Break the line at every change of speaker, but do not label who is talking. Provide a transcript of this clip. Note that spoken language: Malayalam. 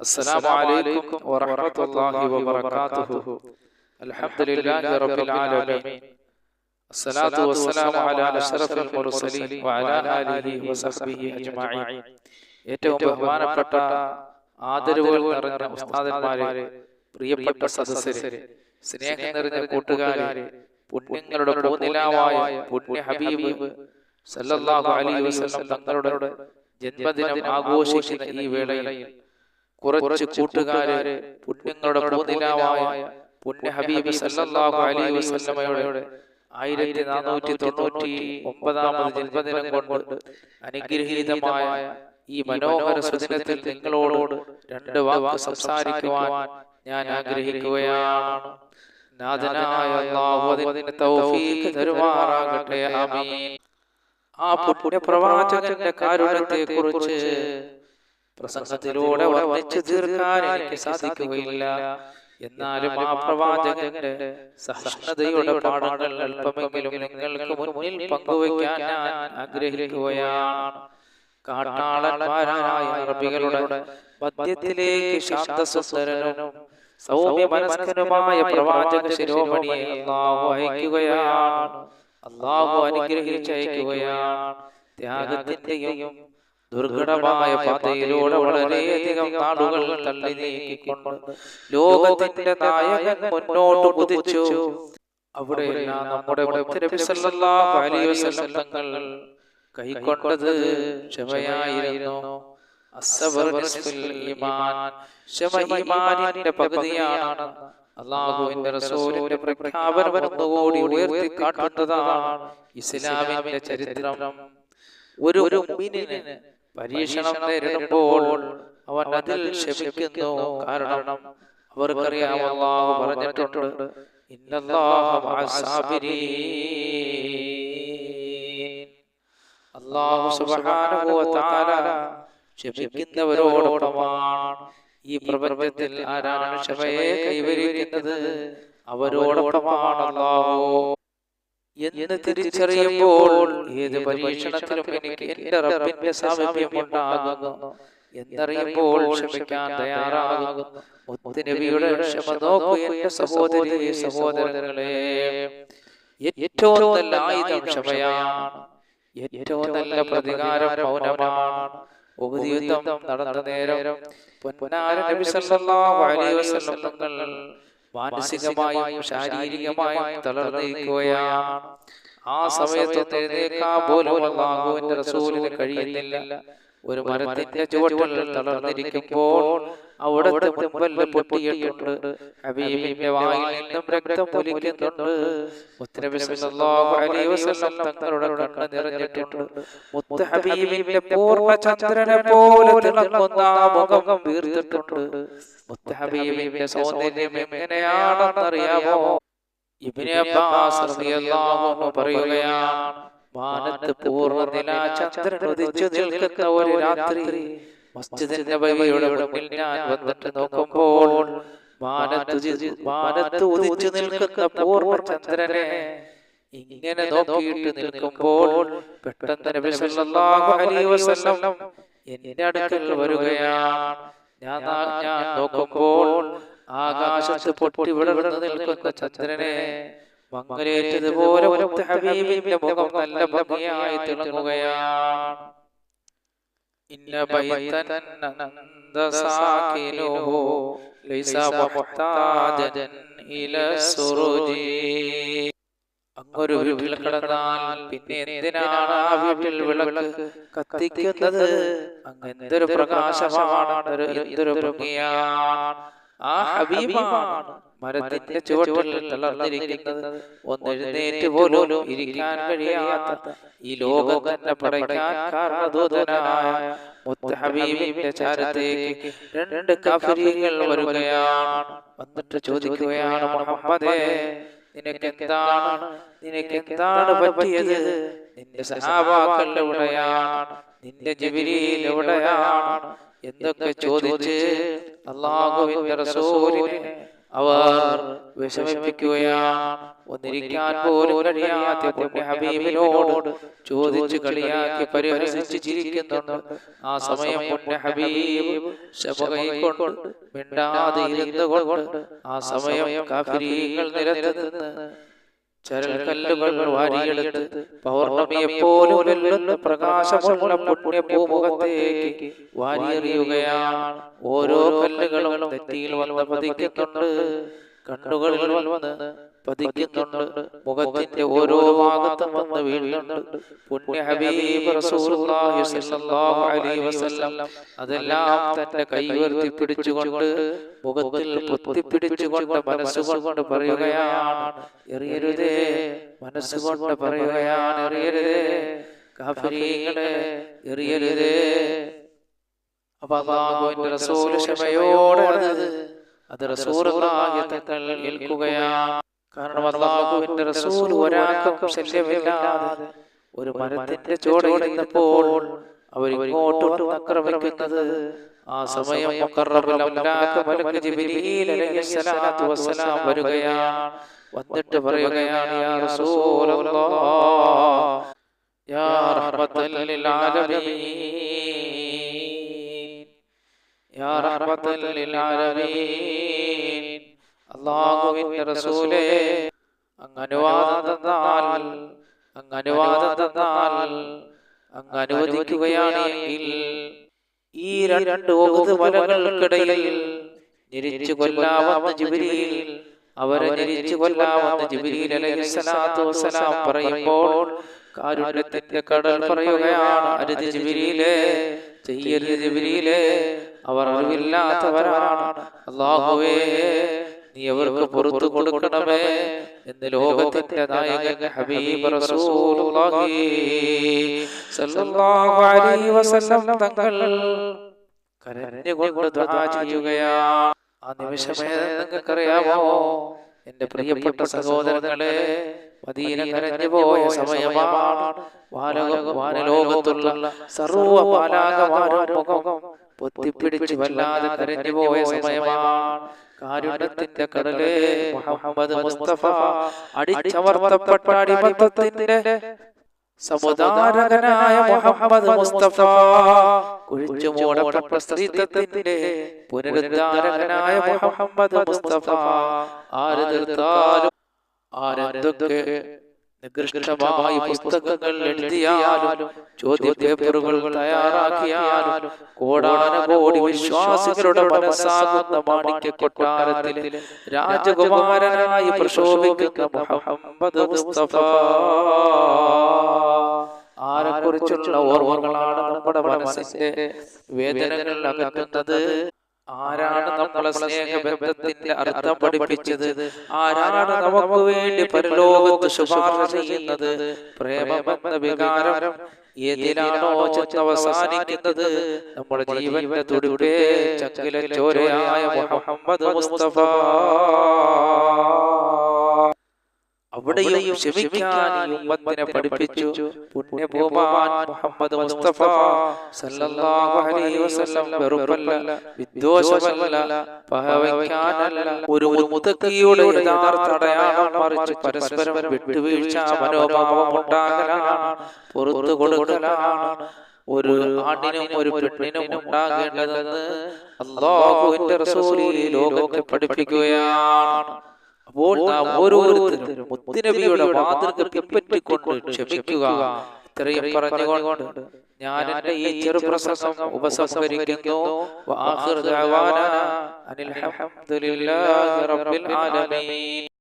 السلام عليكم ورحمة الله وبركاته الحمد لله رب العالمين الصلاة والسلام على أشرف المرسلين وعلى آله وصحبه أجمعين ഏറ്റവും ബഹുമാനപ്പെട്ട ആദരവുകൾ നിറഞ്ഞ ഉസ്താദന്മാരെ പ്രിയപ്പെട്ട സദസ്സരെ സ്നേഹം നിറഞ്ഞ കൂട്ടുകാരെ പുണ്യങ്ങളുടെ പൂനിലാവായ പുണ്യ ഹബീബ് സല്ലല്ലാഹു അലൈഹി വസല്ലം തങ്ങളുടെ ജന്മദിനം ആഘോഷിക്കുന്ന ഈ വേളയിൽ കുറച്ച് കൂട്ടുകാര് പുണ്യങ്ങളുടെ പൂനിലാവായ പുണ്യ ഹബീബ് സല്ലല്ലാഹു അലൈഹി വസല്ലമയുടെ ആയിരത്തി നാനൂറ്റി തൊണ്ണൂറ്റി ഒമ്പതാമത് ജന്മദിനം കൊണ്ട് അനുഗ്രഹീതമായ ഈ മനോഹര സുദിനത്തിൽ നിങ്ങളോട് രണ്ട് വാക്ക് സംസാരിക്കുവാൻ ഞാൻ ആഗ്രഹിക്കുകയാണ്. നാഥനായ അല്ലാഹു അതിന് തൗഫീഖ് തരുമാറാകട്ടെ. ആമീൻ. ആ പുണ്യപ്രവാചകന്റെ കാരുണ്യത്തെ കുറിച്ച് പ്രസംഗത്തിലൂടെ വർണിച്ചു തീർക്കാൻ എനിക്ക് സാധിക്കുകയില്ല. എന്നാലും ആ പ്രവാചകന്റെ സഹിഷ്ണുതയുടെ പാഠങ്ങൾ അല്പമെങ്കിലും നിങ്ങൾക്ക് മുന്നിൽ പങ്കുവയ്ക്കാൻ ഞാൻ ആഗ്രഹിക്കുകയാണ്. കാട്ടാളന്മാരായ അറബികളുടെ മദ്യത്തിലേക്ക് ശാന്തസുന്ദരനും സൗമ്യ മനസ്കനുമായ പ്രവാചക ശിരോമണിയെ അള്ളാഹു അയക്കുകയാണ്. അള്ളാഹു അനുഗ്രഹിച്ചയക്കുകയാണ്. ത്യാഗത്തിന്റെയും ദുർഘടമായ പാതയിലൂടെ വളരെയധികം നാടുകൾ തള്ളി നീക്കിക്കൊണ്ട് ലോകത്തിന്റെ നായകൻ മുന്നോട്ട് കുതിച്ചു. അവിടെയെല്ലാം നമ്മുടെ തങ്ങൾ കൈക്കൊണ്ടത് ക്ഷമയായിരുന്നു. ഈമാനിന്റെ പകുതിയാണ്. അള്ളാഹുവിന്റെ റസൂലിന്റെ പ്രഖ്യാപനം ഒന്നുകൂടി ഉയർത്തി കാട്ടുന്നതാണ് ഇസ്ലാമിന്റെ ചരിത്രം. ഒരു ഒരു പരീക്ഷണം നേരിടുമ്പോൾ അവൻ അതിൽ ക്ഷമിക്കുന്നു കാരണം അവർക്കറിയാം അള്ളാഹു പറഞ്ഞിട്ടുണ്ട്. അള്ളാഹു ക്ഷമിക്കുന്നവരോടൊപ്പമാണ് ഈ പ്രപഞ്ചത്തിൽ ആരാണ് ക്ഷമയെ കൈവരിക്കുന്നത്? അവരോടൊപ്പമാണ് അള്ളാഹു. എന്ന് തിരിച്ചറിയുമ്പോൾ ഏത് പരീക്ഷണത്തിലും എനിക്ക് എന്റെ റബ്ബിന്റെ സാമീപ്യം ഉണ്ടാകുന്നു. എന്നറിയുമ്പോൾ ക്ഷമിക്കാൻ തയ്യാറാകുന്നു. മുത്തുനബിയുടെ ക്ഷമ നോക്കൂ എന്റെ സഹോദരി സഹോദരങ്ങളെ. ഏറ്റവും നല്ല ആയുധം ക്ഷമയാണ്. ഏറ്റവും നല്ല പ്രതികാരം മൗനമാണ്. ഉപതിയുദ്ധം യുദ്ധം നടന്ന നേരം പൊന്നാര നബി സല്ലല്ലാഹു അലൈഹി വസല്ലം തങ്ങൾ മാനസികമായും ശാരീരികമായും തളർന്നിരിക്കുകയാണ് ആ സമയത്ത് എഴുന്നേക്കാൻ പോലും അള്ളാഹുവിന്റെ റസൂലിന് കഴിയുന്നില്ല. ഒരു മരത്തിന്റെ ചുവട്ടിൽ തളർന്നിരിക്കുമ്പോൾ അവിടുത്തെ മുൻപല്ല പൊട്ടിയിട്ടുണ്ട്. ഹബീബിന്റെ വായിൽ നിന്നും രക്തം പൊലിക്കുന്നുണ്ട്. മുത്തനബി സല്ലല്ലാഹു അലൈഹി വസല്ലം തങ്ങളുടെ കണ്ണ് നിറഞ്ഞിട്ടുണ്ട്. മുത്ത ഹബീബിന്റെ പൂർണ ചന്ദ്രനെ പോലെ തിളങ്ങുന്ന മുഖം വീർത്തിട്ടുണ്ട്. മുത്ത ഹബീബിന്റെ സൗന്ദര്യം എങ്ങനെയാണെന്നറിയാമോ? ഇബ്നു അബ്ബാസ് റളിയല്ലാഹു അൻഹു പറയുകയാണ് വാനത്ത് പൂർണനില ചന്ദ്രൻ ഉദിച്ചു നിൽക്കുന്ന ഒരു രാത്രി മസ്ജിദിന്റെ നബവിയുടെ മുന്നിൽ ഞാൻ വന്നിട്ട് നോക്കുമ്പോൾ വാനത്ത് വാനത്ത് ഉദിച്ചു നിൽക്കുന്ന പൂർണ ചന്ദ്രനെ ഇങ്ങനെ നോക്കിയിട്ട് നിൽക്കുമ്പോൾ പെട്ടെന്ന് നബി സല്ലല്ലാഹു അലൈഹി വസല്ലം എന്റെ അടുക്കൽ വരികയാണ്. ഞാൻ ഞാൻ നോക്കുമ്പോൾ ആകാശത്ത് പൊട്ടി വിടർന്നു നിൽക്കുന്ന ചന്ദ്രനെ മങ്ങലേറ്റതുപോലെ ഹബീബിന്റെ മുഖം നല്ല ഭംഗിയായി തിളങ്ങുകയാണ്. ഇന്ന ബൈതൻ അന്ത സാകിനുഹു ലൈസ മുഹ്താജൻ ഇല സുറുജി അങ്ങൊരു വീട്ടിൽ കിടന്നാൽ പിന്നെ എന്തിനാണ് ആ വീട്ടിൽ വിളക്ക് കത്തിക്കുന്നത്? അങ്ങ് എന്തൊരു പ്രകാശമാണ്. ഇതൊരു ഭംഗിയാണ്. ആ ഹബീബാണ് മരത്തിന്റെ ചുവട്ടിൽ തളർന്നിരിക്കുന്നത്. ഒന്ന് എഴുന്നേറ്റ് പോലും ഇരിക്കാൻ കഴിയാത്ത ഈ ലോകം തന്നെ പടയ്ക്കാൻ കാരണദൂതനായ ചാരത്തേക്ക് രണ്ട് കാഫിരികൾ വരികയാണ്. വന്നിട്ട് ചോദിക്കുകയാണ് മുഹമ്മദേ നിനക്കെന്താണ്? നിനക്കെന്താണ് പറ്റിയത്? നിന്റെ സഹാബാക്കൾ എവിടെയാണ് നിന്റെ ജിബിരിയിൽ എവിടെയാണ് എന്തൊക്കെ ചോദിച്ച് അള്ളാഹുവിന്റെ റസൂലിനെ അവർ വിഷമിപ്പിക്കുകയാണ്. ഒന്നിരിക്കാൻ പോലും കഴിയാത്ത പുണ്യ ഹബീബിനോട് ചോദിച്ചു കളിയാക്കി പരിഹസിച്ച് ചിരിക്കുന്നുണ്ട് ആ സമയം ഹബീബ് ശബകൈക്കൊണ്ട് മിണ്ടാതെ ഇരുന്നുകൊണ്ട് ആ സമയം കാഫിരീകൾ നിരത്ത് നിന്ന് ചരൽക്കല്ലുകൾ വാരിയെടുത്ത് പൗർണമിയെപ്പോലും വെല്ലുന്ന പ്രകാശമുള്ള പുണ്യ പൂമുഖത്തേക്ക് വാരിയെറിയുകയാണ്. ഓരോ കല്ലുകളും തെറ്റിയിൽ വന്ന് പതിക്കുന്നുണ്ട്. കണ്ണുകളിൽ വന്ന് പതിക്കുന്നുണ്ട്. മുഖത്തിന്റെ ഓരോ ഭാഗത്തും വന്ന് വീഴുന്നുണ്ട്. പുണ്യ ഹബീബ് റസൂലുള്ളാഹി സ്വല്ലല്ലാഹു അലൈഹി വസല്ലം അതെല്ലാം തന്റെ കൈവർത്തി പിടിച്ചുകൊണ്ട് മുഖത്തിൽ പൊത്തിപ്പിടിച്ചുകൊണ്ട് മനസ്സുകൊണ്ട് പറയുകയാണ്. എറിയരുതേ മനസ്സുകൊണ്ട് പറയുകയാണ്. എറിയരുതേ കാഫിരീങ്ങളെ എറിയരുതേ. അപ്പൊ അള്ളാഹുവിന്റെ റസൂൽ ക്ഷമയോടെ അത് അത് റസൂലുള്ളാഹി തങ്ങൾ ഏൽക്കുകയാണ്. കാരണം അള്ളാഹുവിന്റെ റസൂൽ ഒരാൾക്കും ശല്യമില്ലാതെ ഒരു മരത്തിന്റെ ചോടയിൽ നിന്നപ്പോൾ അവർ ഇങ്ങോട്ട് വന്ന് ആക്രമിക്കുന്നത് ആ സമയം വരികയാണ്. വന്നിട്ട് പറയുകയാണ് യാ റസൂലല്ലാഹ് യാ റഹ്മത്തൽ ലിൽ ആലമീൻ യാ റഹ്മത്തൽ ലിൽ ആലമീൻ. അള്ളാഹുവിന്റെ റസൂലേ അങ്ങ് അനുവാദം തന്നാൽ അങ്ങ് അനുവാദം തന്നാൽ അങ്ങ് അനുവദിക്കുകയാണെങ്കിൽ ഈ രണ്ട് ഒകുത് വലകൾക്കിടയിൽ ഞെരിച്ചു കൊല്ലാമെന്ന് ജിബിരിയിൽ അവരെ നിരിച്ചു കൊല്ലാവുന്ന ജിബിരിയിൽ വസ്സലാം പറയുമ്പോൾ കാരുണ്യത്തിന്റെ കടൽ പറയുകയാണ് അരുത് ജിബിരിയിലെ ചെയ്യരുത് ജിബിരിയിലെ അവർ അറിവില്ലാത്തവരാണ്. അള്ളാഹുവേ നീ അവർക്ക് പുറത്തു കൊടുക്കണമേ എന്ന് ലോകത്തിന്റെ നായകൻ ഹബീബ് റസൂലുള്ളാഹി സല്ലല്ലാഹു അലൈഹി വസല്ലം തങ്ങൾ കരഞ്ഞുകൊണ്ട് ദുആ ചെയ്യുകയാണ് ആ നിമിഷമേ നിങ്ങൾക്കറിയാമോ? എന്റെ പ്രിയപ്പെട്ട സഹോദരങ്ങളെ മദീന കരഞ്ഞു പോയ സമയമാണ്. വാനലോകത്തുള്ള സർവ പാലാകമാരും മുഖം പൊത്തിപ്പിടിച്ച് വല്ലാതെ കരഞ്ഞു പോയ സമയമാണ് കാരുണ്യത്തിന്റെ കടലേ മുഹമ്മദ് മുസ്തഫ അടിച്ചമർത്തപ്പെട്ട അടിമത്തത്തിന്റെ സമുദാരകനായ മുഹമ്മദ് മുസ്തഫ കുഴിച്ചു മൂടപ്പെട്ട സ്ത്രീത്വത്തിന്റെ പുനരുദ്ധാരകനായ മുഹമ്മദ് മുസ്തഫ ആര് തീർത്താലും ആരെന്തൊക്കെ നികൃഷ്ടമായ പുസ്തകങ്ങൾ എഴുതിയാലും ചോദ്യ പേപ്പറുകൾ തയ്യാറാക്കിയാലും കോടാനകോടി വിശ്വാസികളുടെ മനസ്സാകുന്ന മാണിക്യ കൊട്ടാരത്തിൽ രാജകുമാരനായി പ്രശോഭിക്കുന്ന മുഹമ്മദ് മുസ്തഫ. ആരെക്കുറിച്ചുള്ള ഓർമ്മകളാണ് നമ്മുടെ മനസ്സിന്റെ വേദനകൾ അകറ്റുന്നത്? ആരാണ് നമ്മളെ സ്നേഹബന്ധത്തിന്റെ അർത്ഥം പഠിപ്പിച്ചത്? ആരാണ് നമുക്ക് വേണ്ടി പരലോകത്ത് ശുപാർശ ചെയ്യുന്നത്? പ്രേമമെന്ന വികാരം ഏതിലാണോ അവസാനിക്കുന്നത്? നമ്മുടെ ജീവന്റെ തുടിപ്പേ ചക്കിലെ ചോരയായ മുഹമ്മദ് മുസ്തഫ. അവിടെയും ക്ഷമിക്കാൻ ഉമ്മത്തിനെ പഠിപ്പിച്ചു. പുണ്യഭൂമാൻ മുഹമ്മദ് മുസ്തഫ സല്ലല്ലാഹു അലൈഹി വസല്ലം വെറുപ്പല്ല വിദ്വേഷമല്ല പകവയ്ക്കാനല്ല ഒരു മുതക്കിയുടെ യഥാർത്ഥ അടയാളം മറിച്ച് പരസ്പരം വിട്ടുവീഴ്ച മനോഭാവം ഉണ്ടാകലാണ് പുറത്തു കൊടുക്കലാണ് ഒരു ആണിനും ഒരു പെണ്ണിനും ഉണ്ടാകേണ്ടതെന്ന് അള്ളാഹുവിന്റെ റസൂലി ഈ ലോകത്തെ പഠിപ്പിക്കുകയാണ്. അപ്പോൾ നാം ഓരോരുത്തരും മുത്തുനബിയുടെ മാതൃക പിൻപറ്റിക്കൊണ്ട് ക്ഷമിക്കുക. ഇത്രയും പറഞ്ഞുകൊണ്ട് ഞാൻ എന്റെ ഈ ചെറുപ്രസംഗം ഉപസംഹരിക്കുന്നു. വആഖിറു ദഅവാന അനിൽ റബ്ബിൽ ആലമീൻ.